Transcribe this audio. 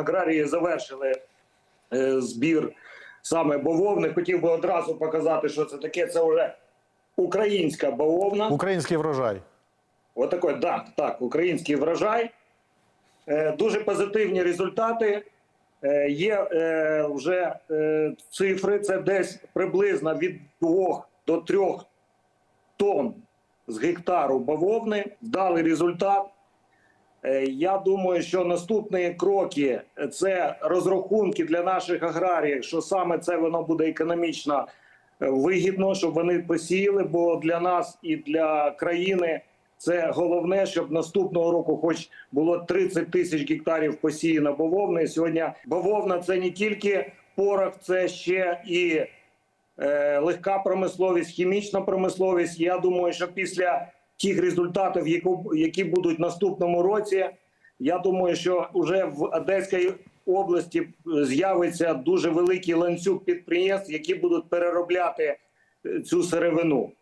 аграрії завершили е, збір саме бавовни. Хотів би одразу показати, що це таке. Це вже українська бавовна. Український врожай. Отакий, так, так, український врожай. Е, дуже позитивні результати. Е, є е, вже е, цифри, це десь приблизно від 2 до 3 тонн з гектару бавовни. Дали результат. Е, я думаю, що наступні кроки це розрахунки для наших аграріїв, що саме це воно буде економічно е, вигідно, щоб вони посіяли, бо для нас і для країни це головне, щоб наступного року, хоч було 30 тисяч гектарів посіяно бавовни. Сьогодні бавовна це не тільки порох, це ще і е, легка промисловість, хімічна промисловість. Я думаю, що після тих результатів, які, будуть в наступному році, я думаю, що вже в Одеській області з'явиться дуже великий ланцюг підприємств, які будуть переробляти е, цю сировину.